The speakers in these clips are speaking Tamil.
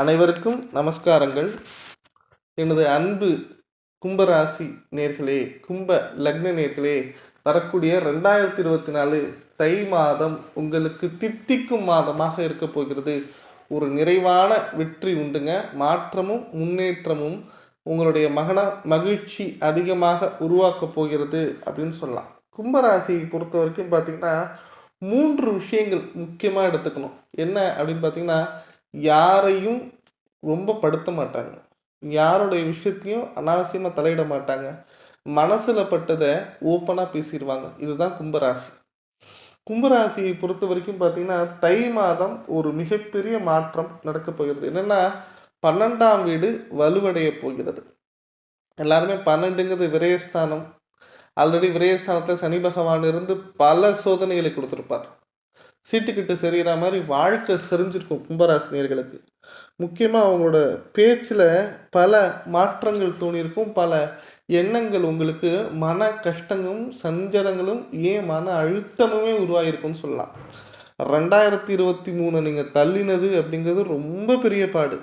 அனைவருக்கும் நமஸ்காரங்கள். எனது அன்பு கும்பராசி நேர்களே கும்ப லக்ன நேர்களே வரக்கூடிய ரெண்டாயிரத்தி இருபத்தி நாலு தை மாதம் உங்களுக்கு தித்திக்கும் மாதமாக இருக்க போகிறது. ஒரு நிறைவான வெற்றி உண்டுங்க. மாற்றமும் முன்னேற்றமும் உங்களுடைய மகன மகிழ்ச்சி அதிகமாக உருவாக்கப் போகிறது அப்படின்னு சொல்லலாம். கும்பராசியை பொறுத்த வரைக்கும் பார்த்தீங்கன்னா மூன்று விஷயங்கள் முக்கியமாக எடுத்துக்கணும். என்ன அப்படின்னு பார்த்தீங்கன்னா யாரையும் ரொம்ப படுத்த மாட்டாங்க. யாருடைய விஷயத்தையும் அனாவசியமாக தலையிட மாட்டாங்க. மனசில் பட்டதை ஓப்பனாக பேசிடுவாங்க இதுதான் கும்பராசி. கும்பராசியை பொறுத்த வரைக்கும் பார்த்தீங்கன்னா தை மாதம் ஒரு மிகப்பெரிய மாற்றம் நடக்க போகிறது. என்னென்னா பன்னெண்டாம் வீடு வலுவடைய போகிறது. எல்லாருமே பன்னெண்டுங்கிறது விரயஸ்தானம். ஆல்ரெடி விரயஸ்தானத்தில் சனி பகவான் இருந்து பல சோதனைகளை கொடுத்துருப்பார். சீட்டுக்கிட்டு சரிகிற மாதிரி வாழ்க்கை செறிஞ்சிருக்கும் கும்பராசினியர்களுக்கு. முக்கியமாக அவங்களோட பேச்சில் பல மாற்றங்கள் தோணியிருக்கும். பல எண்ணங்கள் உங்களுக்கு மன கஷ்டங்களும் சஞ்சலங்களும் ஏன் மன அழுத்தமுமே உருவாகிருக்கும்னு சொல்லலாம். ரெண்டாயிரத்தி இருபத்தி மூணு நீங்கள் தள்ளினது அப்படிங்கிறது ரொம்ப பெரிய பாடு.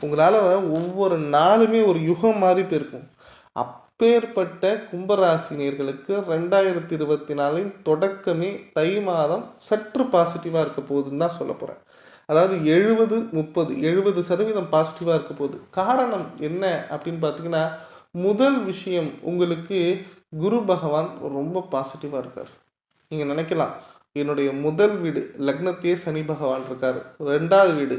உங்களால் ஒவ்வொரு நாளுமே ஒரு யுகம் மாதிரி போயிருக்கும். அப் அப்பேற்பட்ட கும்பராசினியர்களுக்கு ரெண்டாயிரத்தி இருபத்தி நாலின் தொடக்கமே தை மாதம் சற்று பாசிட்டிவாக இருக்க போகுதுன்னு தான் சொல்ல போகிறேன் அதாவது எழுபது முப்பது எழுபது சதவீதம் பாசிட்டிவாக இருக்க போகுது. காரணம் என்ன அப்படின்னு பார்த்தீங்கன்னா முதல் விஷயம் உங்களுக்கு குரு பகவான் ரொம்ப பாசிட்டிவாக இருக்கார். நீங்கள் நினைக்கலாம் என்னுடைய முதல் வீடு லக்னத்தையே சனி பகவான் இருக்கார். ரெண்டாவது வீடு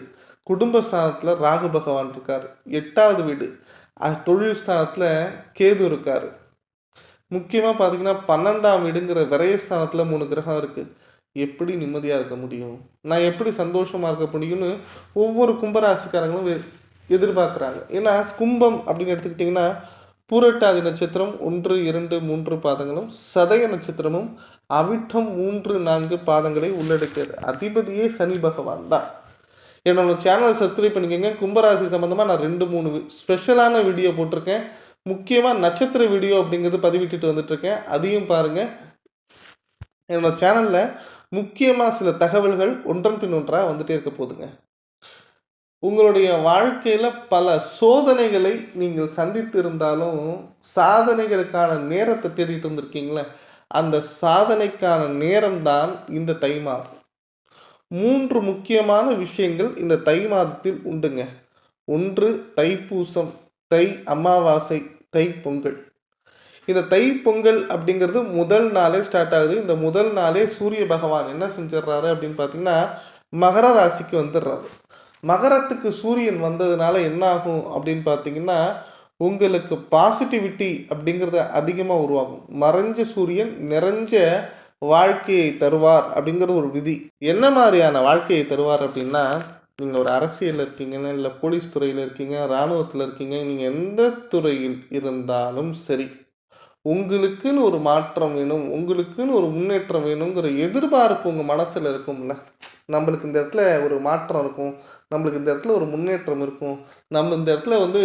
குடும்பஸ்தானத்தில் ராகு பகவான் இருக்கார். எட்டாவது வீடு தொழில் ஸ்தானத்தில் கேது இருக்கார். முக்கியமாக பார்த்தீங்கன்னா பன்னெண்டாம் வீடுங்கிற விரயஸ்தானத்தில் மூணு கிரகம் இருக்குது எப்படி நிம்மதியாக இருக்க முடியும்? நான் எப்படி சந்தோஷமாக இருக்க முடியும்னு ஒவ்வொரு கும்பராசிக்காரங்களும் எதிர்பார்க்குறாங்க. ஏன்னா கும்பம் அப்படின்னு எடுத்துக்கிட்டிங்கன்னா பூரட்டாதி நட்சத்திரம் ஒன்று இரண்டு மூன்று பாதங்களும் சதய நட்சத்திரமும் அவிட்டம் மூன்று நான்கு பாதங்களை உள்ளடக்கியது. அதிபதியே சனி பகவான் தான். என்னோட சேனலை சப்ஸ்கிரைப் பண்ணிக்கோங்க. கும்பராசி சம்மந்தமாக நான் ரெண்டு மூணு ஸ்பெஷலான வீடியோ போட்டிருக்கேன். முக்கியமாக நட்சத்திர வீடியோ அப்படிங்கிறது பதிவிட்டுட்டு வந்துட்டுருக்கேன். அதையும் பாருங்கள் என்னோடய சேனலில் முக்கியமாக சில தகவல்கள் ஒன்றன் பின் ஒன்றாக வந்துகிட்டே இருக்க போகுதுங்க. உங்களுடைய வாழ்க்கையில் பல சோதனைகளை நீங்கள் சந்தித்து இருந்தாலும் சாதனைகளுக்கான நேரத்தை தேடிட்டு இருந்திருக்கீங்களே அந்த சாதனைக்கான நேரம்தான் இந்த தை மாதம் மூன்று முக்கியமான விஷயங்கள் இந்த தை மாதத்தில் உண்டுங்க. ஒன்று தைப்பூசம் தை அமாவாசை தை பொங்கல். இந்த தை பொங்கல் அப்படிங்கிறது முதல் நாளே ஸ்டார்ட் ஆகுது. இந்த முதல் நாளே சூரிய பகவான் என்ன செஞ்சிடுறாரு அப்படின்னு பார்த்தீங்கன்னா மகர ராசிக்கு வந்துடுறாரு. மகரத்துக்கு சூரியன் வந்ததுனால என்ன ஆகும் அப்படின்னு பார்த்தீங்கன்னா உங்களுக்கு பாசிட்டிவிட்டி அப்படிங்கிறது அதிகமாக உருவாகும். மறைஞ்ச சூரியன் நிறைஞ்ச வாழ்க்கையை தருவார் அப்படிங்கிறது ஒரு விதி. என்ன மாதிரியான வாழ்க்கையை தருவார் அப்படின்னா நீங்கள் ஒரு அரசியலில் இருக்கீங்கன்னா இல்லை போலீஸ் துறையில் இருக்கீங்க இராணுவத்தில் இருக்கீங்க நீங்கள் எந்த துறையில் இருந்தாலும் சரி உங்களுக்குன்னு ஒரு மாற்றம் வேணும் உங்களுக்குன்னு ஒரு முன்னேற்றம் வேணுங்கிற எதிர்பார்ப்பு உங்கள் மனசில் இருக்கும்ல. நம்மளுக்கு இந்த இடத்துல ஒரு மாற்றம் இருக்கும் நம்மளுக்கு இந்த இடத்துல ஒரு முன்னேற்றம் இருக்கும் நம்ம இந்த இடத்துல வந்து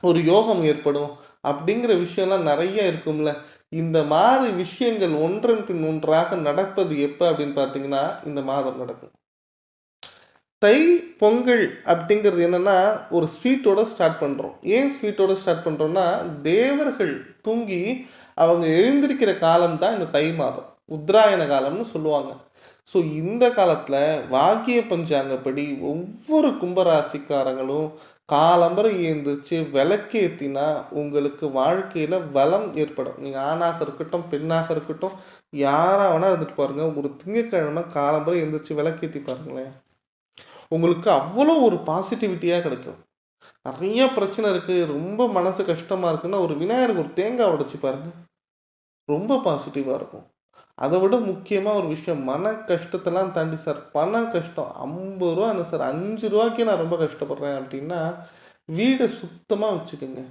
ஒரு யோகம் ஏற்படும் அப்படிங்கிற விஷயம்லாம் நிறைய இருக்கும்ல. இந்த மாதிரி விஷயங்கள் ஒன்றன் பின் ஒன்றாக நடப்பது எப்போ அப்படின்னு பார்த்தீங்கன்னா இந்த மாதம் நடக்கும். தை பொங்கல் அப்படிங்கிறது என்னன்னா ஒரு ஸ்வீட்டோட ஸ்டார்ட் பண்ணுறோம் ஏன் ஸ்வீட்டோட ஸ்டார்ட் பண்ணுறோம்னா தேவர்கள் தூங்கி அவங்க எழுந்திருக்கிற காலம் தான் இந்த தை மாதம். உத்தராயண காலம்னு சொல்லுவாங்க. ஸோ இந்த காலத்தில் வாக்கிய பஞ்சாங்கப்படி ஒவ்வொரு கும்பராசிக்காரங்களும் காலம்பரம் ஏந்திரிச்சு விளக்கேற்றினா உங்களுக்கு வாழ்க்கையில் வளம் ஏற்படும். நீங்கள் ஆணாக இருக்கட்டும் பெண்ணாக இருக்கட்டும் யாராக வேணால் இருந்துட்டு பாருங்கள் ஒரு திங்கக்கிழமை காலம்பரை எழுந்திரிச்சு விளக்கேற்றி பாருங்களேன். உங்களுக்கு அவ்வளோ ஒரு பாசிட்டிவிட்டியாக கிடைக்கும். நிறைய பிரச்சனை இருக்குது ரொம்ப மனசு கஷ்டமாக இருக்குன்னா ஒரு விநாயகருக்கு ஒரு தேங்காய் உடைச்சு பாருங்கள் ரொம்ப பாசிட்டிவாக இருக்கும். அதை விட முக்கியமாக ஒரு விஷயம் மன கஷ்டத்தெல்லாம் தாண்டி சார் பண கஷ்டம். ஐம்பது ரூபா என்ன சார் அஞ்சு ரூபாய்க்கே நான் ரொம்ப கஷ்டப்படுறேன் அப்படின்னா வீடை சுத்தமாக வச்சுக்கோங்க.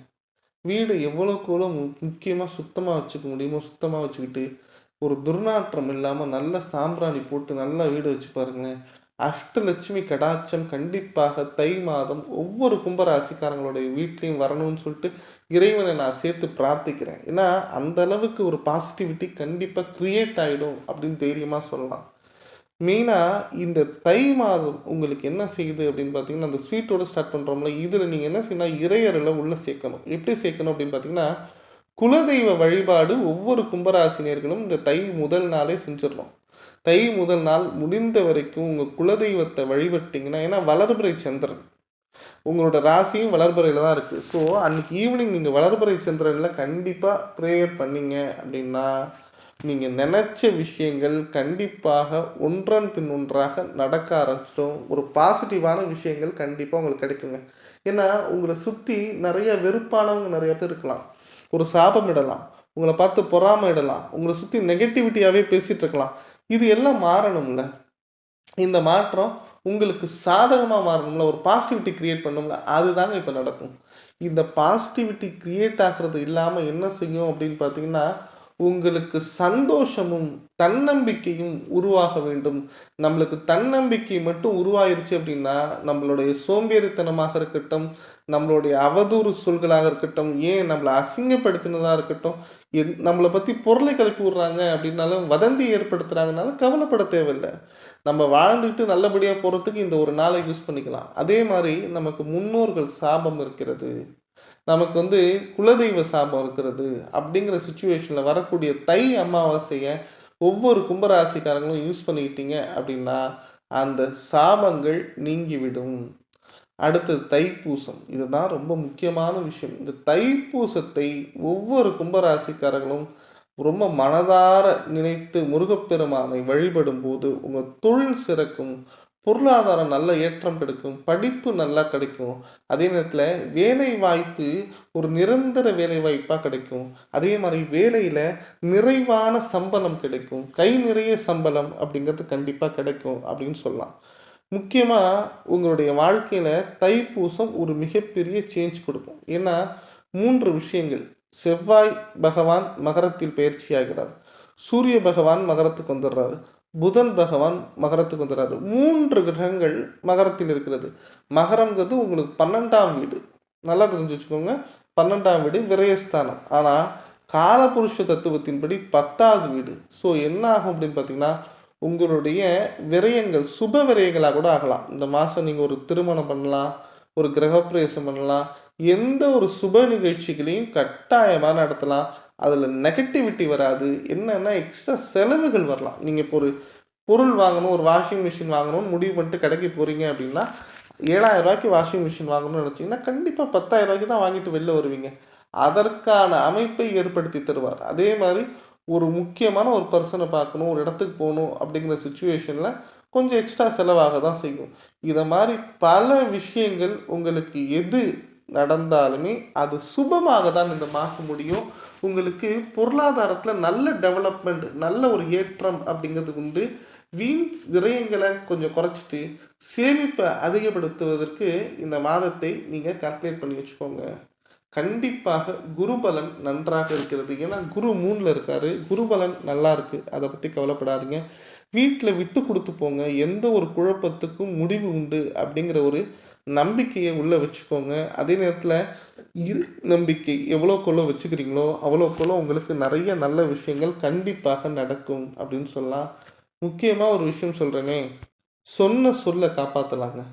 வீடு எவ்வளோக்கு எவ்வளோ முக்கியமாக சுத்தமாக வச்சுக்க முடியுமோ சுத்தமாக வச்சுக்கிட்டு ஒரு துர்நாற்றம் இல்லாமல் நல்ல சாம்பிராணி போட்டு நல்லா வீடு வச்சு பாருங்களேன். அஷ்டலட்சுமி கடாட்சம் கண்டிப்பாக தை மாதம் ஒவ்வொரு கும்பராசிக்காரங்களுடைய வீட்லேயும் வரணும்னு சொல்லிட்டு இறைவனை நான் சேர்த்து பிரார்த்திக்கிறேன். ஏன்னா அந்த அளவுக்கு ஒரு பாசிட்டிவிட்டி கண்டிப்பாக க்ரியேட் ஆகிடும் அப்படின்னு தைரியமாக சொல்லலாம். மெயினாக இந்த தை மாதம் உங்களுக்கு என்ன செய்யுது அப்படின்னு பார்த்தீங்கன்னா அந்த ஸ்வீட்டோட ஸ்டார்ட் பண்ணுறோம்ல இதில் நீங்கள் என்ன செய்யணும் இறையரில் உள்ளே சேர்க்கணும். எப்படி சேர்க்கணும் அப்படின்னு பார்த்தீங்கன்னா குலதெய்வ வழிபாடு ஒவ்வொரு கும்பராசினியர்களும் இந்த தை முதல் நாளே செஞ்சிடணும். தை முதல் நாள் முடிந்த வரைக்கும் உங்கள் குலதெய்வத்தை வழிபட்டிங்கன்னா ஏன்னா வளர்பிறை சந்திரன். உங்களோட ராசியும் வளர்பறையில் தான் இருக்குது ஸோ அன்றைக்கி ஈவினிங் நீங்கள் வளர்பறை சந்திரனில் கண்டிப்பாக ப்ரேயர் பண்ணீங்க அப்படின்னா நீங்கள் நினச்ச விஷயங்கள் கண்டிப்பாக ஒன்றன் பின் ஒன்றாக நடக்க ஆரம்பிச்சிடும். ஒரு பாசிட்டிவான விஷயங்கள் கண்டிப்பாக உங்களுக்கு கிடைக்குங்க. ஏன்னா உங்களை சுற்றி நிறைய வெறுப்பானவங்க நிறைய பேர் இருக்கலாம். ஒரு சாபம் இடலாம். உங்களை பார்த்து பொறாமை இடலாம். உங்களை சுற்றி நெகட்டிவிட்டியாகவே பேசிகிட்டு இருக்கலாம். இது எல்லாம் மாறணும்ல. இந்த மாற்றம் உங்களுக்கு சாதகமாக மாறணும்ல ஒரு பாசிட்டிவிட்டி க்ரியேட் பண்ணும்ல அதுதாங்க இப்போ நடக்கும். இந்த பாசிட்டிவிட்டி க்ரியேட் ஆகிறது இல்லாமல் என்ன செய்யும் அப்படின்னு பார்த்தீங்கன்னா உங்களுக்கு சந்தோஷமும் தன்னம்பிக்கையும் உருவாக வேண்டும். நம்மளுக்கு தன்னம்பிக்கை மட்டும் உருவாயிருச்சு அப்படின்னா நம்மளுடைய சோம்பேறித்தனமாக இருக்கட்டும் நம்மளுடைய அவதூறு சொல்களாக இருக்கட்டும் ஏன் நம்மளை அசிங்கப்படுத்தினதாக இருக்கட்டும் என் நம்மளை பற்றி பொருளை கிளப்பி விட்றாங்க அப்படின்னாலும் வதந்தி ஏற்படுத்துகிறாங்கனாலும் கவலைப்பட தேவையில்லை. நம்ம வாழ்ந்துக்கிட்டு நல்லபடியாக போகிறதுக்கு இந்த ஒரு நாளை யூஸ் பண்ணிக்கலாம். அதே மாதிரி நமக்கு முன்னோர்கள் சாபம் இருக்கிறது. நமக்கு வந்து குலதெய்வ சாபம் இருக்கிறது அப்படிங்கிற சுச்சுவேஷனில் வரக்கூடிய தை அமாவாசையை ஒவ்வொரு கும்பராசிக்காரங்களும் யூஸ் பண்ணிக்கிட்டீங்க அப்படின்னா அந்த சாபங்கள் நீங்கிவிடும். அடுத்தது தைப்பூசம். இதுதான் ரொம்ப முக்கியமான விஷயம். இந்த தைப்பூசத்தை ஒவ்வொரு கும்பராசிக்காரர்களும் ரொம்ப மனதார நினைத்து முருகப்பெருமானை வழிபடும் போது உங்கள் தொழில் சிறக்கும் பொருளாதாரம் நல்ல ஏற்றம் கிடைக்கும் படிப்பு நல்லா கிடைக்கும். அதே நேரத்தில் வேலை வாய்ப்பு ஒரு நிரந்தர வேலை வாய்ப்பாக கிடைக்கும். அதே மாதிரி வேலையில் நிறைவான சம்பளம் கிடைக்கும். கை நிறைய சம்பளம் அப்படிங்கிறது கண்டிப்பாக கிடைக்கும் அப்படின்னு சொல்லலாம். முக்கியமாக உங்களுடைய வாழ்க்கையில் தைப்பூசம் ஒரு மிகப்பெரிய சேஞ்ச் கொடுக்கும். ஏன்னா மூன்று விஷயங்கள். செவ்வாய் பகவான் மகரத்தில் பயிற்சியாகிறார். சூரிய பகவான் மகரத்துக்கு வந்துடுறாரு புதன் பகவான் மகரத்துக்கு வந்துடுறாரு மூன்று கிரகங்கள் மகரத்தில் இருக்கிறது. மகரங்கிறது உங்களுக்கு பன்னெண்டாம் வீடு. நல்லா தெரிஞ்சு வச்சுக்கோங்க. பன்னெண்டாம் வீடு விரயஸ்தானம். ஆனால் காலபுருஷ தத்துவத்தின்படி பத்தாவது வீடு. ஸோ என்ன ஆகும் அப்படின்னு பார்த்தீங்கன்னா உங்களுடைய விரயங்கள் சுப விரயங்களாக கூட ஆகலாம். இந்த மாதம் நீங்கள் ஒரு திருமணம் பண்ணலாம் ஒரு கிரகப்பிரவேசம் பண்ணலாம். எந்த ஒரு சுப நிகழ்ச்சிகளையும் கட்டாயமாக நடத்தலாம். அதில் நெகட்டிவிட்டி வராது. என்னென்னா எக்ஸ்ட்ரா செலவுகள் வரலாம். நீங்கள் இப்போ ஒரு பொருள் வாங்கணும் ஒரு வாஷிங் மிஷின் வாங்கணும்னு முடிவு பண்ணிட்டு கடைக்கு போகிறீங்க அப்படின்னா ஏழாயிரம் ரூபாய்க்கு வாஷிங் மிஷின் வாங்கணும்னு நினச்சிங்கன்னா கண்டிப்பாக பத்தாயிரம் ரூபாய்க்கு தான் வாங்கிட்டு வெளில வருவீங்க. அதற்கான அமைப்பை ஏற்படுத்தி தருவார். அதே மாதிரி ஒரு முக்கியமான ஒரு பர்சனை பார்க்கணும் ஒரு இடத்துக்கு போகணும் அப்படிங்கிற சுச்சுவேஷனில் கொஞ்சம் எக்ஸ்ட்ரா செலவாக தான் செய்யும். இதை மாதிரி பல விஷயங்கள் உங்களுக்கு எது நடந்தாலுமே அது சுபமாக தான் இந்த மாதம் முடியும். உங்களுக்கு பொருளாதாரத்தில் நல்ல டெவலப்மெண்ட் நல்ல ஒரு ஏற்றம் அப்படிங்கிறது உண்டு. வீண் விரயங்களை கொஞ்சம் குறைச்சிட்டு சேமிப்பை அதிகப்படுத்துவதற்கு இந்த மாதத்தை நீங்கள் கால்குலேட் பண்ணி வச்சுக்கோங்க. கண்டிப்பாக குருபலன் நன்றாக இருக்கிறது. ஏன்னா குரு மூணில் இருக்கார். குருபலன் நல்லா இருக்குது அதை பற்றி கவலைப்படாதீங்க. வீட்டில் விட்டு கொடுத்து போங்க. எந்த ஒரு குழப்பத்துக்கும் முடிவு உண்டு அப்படிங்கிற ஒரு நம்பிக்கையை உள்ளே வச்சுக்கோங்க. அதே நேரத்தில் இரு நம்பிக்கை எவ்வளோக்குள்ள வச்சுக்கிறீங்களோ அவ்வளோக்குள்ள உங்களுக்கு நிறைய நல்ல விஷயங்கள் கண்டிப்பாக நடக்கும் அப்படின்னு சொல்லலாம். முக்கியமாக ஒரு விஷயம் சொல்கிறேனே. சொன்ன சொல்ல காப்பாற்றலாங்க.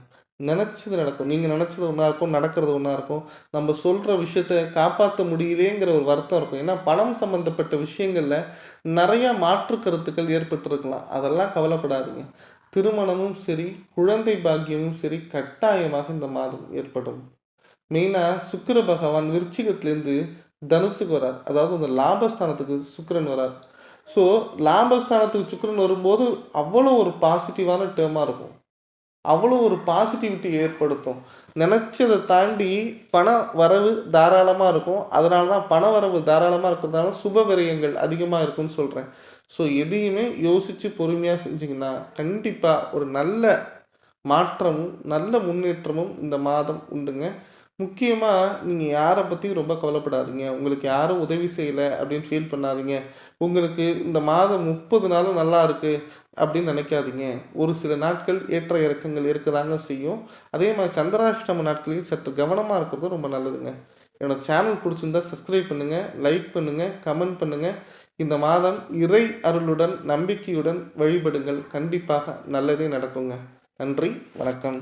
நினச்சது நடக்கும். நீங்கள் நினச்சது ஒன்றா இருக்கும் நடக்கிறது ஒன்றா இருக்கும். நம்ம சொல்கிற விஷயத்த காப்பாற்ற முடியலேங்கிற ஒரு வருத்தம் இருக்கும். ஏன்னா பணம் சம்மந்தப்பட்ட விஷயங்களில் நிறையா மாற்று கருத்துக்கள் ஏற்பட்டிருக்கலாம். அதெல்லாம் கவலைப்படாதீங்க. திருமணமும் சரி குழந்தை பாக்கியமும் சரி கட்டாயமாக இந்த மாதம் ஏற்படும். மெயினாக சுக்கிர பகவான் விருச்சிகத்துலேருந்து தனுசுக்கு வரார். அதாவது அந்த லாபஸ்தானத்துக்கு சுக்கரன் வரார். ஸோ லாபஸ்தானத்துக்கு சுக்கரன் வரும்போது அவ்வளோ ஒரு பாசிட்டிவான டேர்மாக இருக்கும். அவ்வளோ ஒரு பாசிட்டிவிட்டி ஏற்படுத்தும். நினச்சதை தாண்டி பண வரவு தாராளமாக இருக்கும். அதனால தான் பண வரவு தாராளமாக இருக்கிறதுனால சுப விரயங்கள் அதிகமாக இருக்கும்னு சொல்கிறேன் ஸோ எதையுமே யோசித்து பொறுமையாக செஞ்சிங்கன்னா கண்டிப்பாக ஒரு நல்ல மாற்றமும் நல்ல முன்னேற்றமும் இந்த மாதம் உண்டுங்க. முக்கியமாக நீங்கள் யாரை பற்றியும் ரொம்ப கவலைப்படாதீங்க. உங்களுக்கு யாரும் உதவி செய்யலை அப்படின்னு ஃபீல் பண்ணாதீங்க. உங்களுக்கு இந்த மாதம் முப்பது நாளும் நல்லா இருக்குது அப்படின்னு நினைக்காதீங்க. ஒரு சில நாட்கள் ஏற்ற இறக்கங்கள் இருக்கதாங்க செய்யும். அதே மாதிரி சந்திராஷ்டம நாட்களையும் சற்று கவனமாக இருக்கிறது ரொம்ப நல்லதுங்க. என்னோடய சேனல் பிடிச்சிருந்தா சப்ஸ்கிரைப் பண்ணுங்கள் லைக் பண்ணுங்கள் கமெண்ட் பண்ணுங்கள் இந்த மாதம் இறை அருளுடன் நம்பிக்கையுடன் வழிபடுங்கள். கண்டிப்பாக நல்லதே நடக்குங்க. நன்றி வணக்கம்.